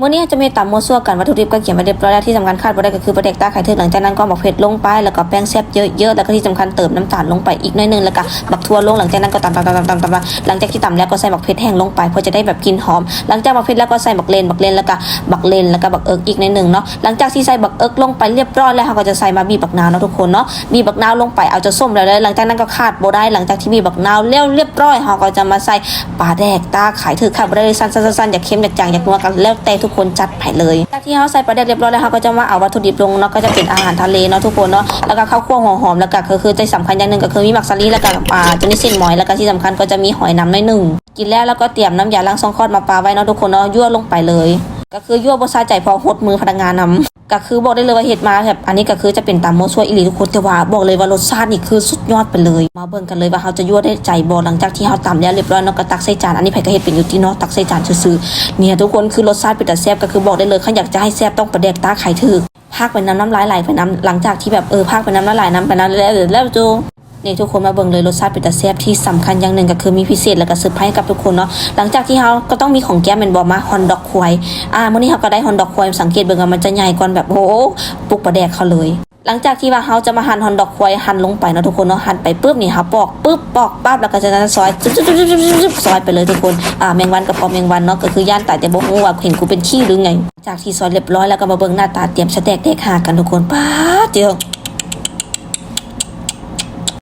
มื้อนี้จะมีตำมัวซั่วกันวัตถุดิบก็เขียนไว้เรียบร้อยแล้วที่สำคัญคาดบ่าได้ก็คือปลาเด็กตาไข่เทือกหลังจากนั้นก็บักเผ็ดลงไปแล้วก็แป้งแซ่บเยอะๆแล้วก็ที่สำคัญเติมน้ำตาลลงไปอีกน้อยนึงแล้วก็บักทั่วลงหลังจากนั้นก็ตำตำตำตำตำตำหลังจากที่ตำแล้วก็ใส่บักเผ็ดแห้งลงไปเพื่อจะได้แบบกลินหอม หลังจากบักเผ็ดแล้วก็ใส่บักเลนบักเลนแล้วก็บักเลนแล้วก็บักเอิกอีกน้อยนึงเนาะหลังจากที่ใส่บักเอิกลงไปเรียบร้อยแล้วเราก็จะใส่มาบีบักนาวเนาะทุกคนเนาะบีบักนาวลงไปเอาจะส้มแล้วเลยหลังจากนั้นก็ขาดบ่ได้หลังจากที่บีบักนาวเรียบเรียบร้อยเราก็จะมาใส่ปลาแดกตาไข่ถือขาดบ่ได้เลยสั้นๆๆอยากเค็มอยากจางอยากนัวกันแล้วแต่ทุกคนจัดไปเลยจากที่เราใส่ปลาแดกเรียบร้อยแล้วเขาก็จะมาเอาวัตถุดิบลงเนาะก็จะเป็นอาหารทะเลเนาะทุกคนเนาะแล้วก็ข้าวคั่วหอมๆแล้วก็คือใจสำคัญอย่างหนึ่งก็คือมีหมักซารีแล้วก็อ่าตัวนี้เส้นหมอยแล้วก็ที่สำคัญก็จะมีหอยน้ำน้อยหนึ่งกินแล้วแล้วก็เตรียมน้ำยาล้างซองคลอดมาปาไว้เนาะทุกคนเนาะยั่วลงไปเลย ก็คือยั่วบซาใจพอหดมือพนักงานนำก็คือบอกได้เลยว่าเห็ดมาแบบอันนี้ก็คือจะเป็นตามโมซัวอิลีทุกคนแต่ว่าบอกเลยว่ารสชาตินี่คือสุดยอดไปเลย มาเบิ่งกันเลยว่าเขาจะยั่วได้ใจบอหลังจากที่เขาตำแล้วเรียบร้อยเนาะก็ตักใส่จานอันนี้ไผ่ก็เห็ดเป็นอยู่ที่เนาะตักใส่จานซื่อๆเนี่ยทุกคนคือรสชาติเป็นแต่แซ่บก็คือบอกได้เลยเขาอยากจะให้แซ่บต้องประเดกตาไข่ถึกพากไปน้ำน้ำลายไหลไปน้ำหลังจากที่แบบเออพากไปน้ำน้ำลายน้ำไปน้ำแล้วแล้วจู นี่ทุกคนมาเบิ่งเลยรสชาติเป็นต่แซ่บที่สำคัญอย่างหนึ่งก็คือมีพิเศษแล้วก็เซอร์ไพรส์กับทุกคนเนาะหลังจากที่เขาก็ต้องมีของแก้มเป็นบอมาฮอนดอกควายอ่ามื้อนี้เขาก็ได้ฮอนดอกควายสังเกตเบิ่งว่ามันจะใหญ่กว่าแบบโอ้โหปลุกประแดกเขาเลยหลังจากที่ว่าเขาจะมาหั่นฮอนดอกควายหั่นลงไปเนาะทุกคนเนาะหั่นไปปุ๊บนี่เขาปอกปุ๊บปอกปั๊บแล้วก็จะนั้นซอยจุ๊บจุ๊บจุ๊บจุ๊บซอยไปเลยทุกคนอ่าแมงวันกับพอแมงวันเนาะก็คือย่านตายแต่บ่ฮู้ว่าเห็นกูเป็นขี้หรือไง จากที่ซอยเรียบร้อยแล้วก็มาเบิ่งหน้าตาเตรียมสแต็กเด็กหากันทุกคนป้าเดียว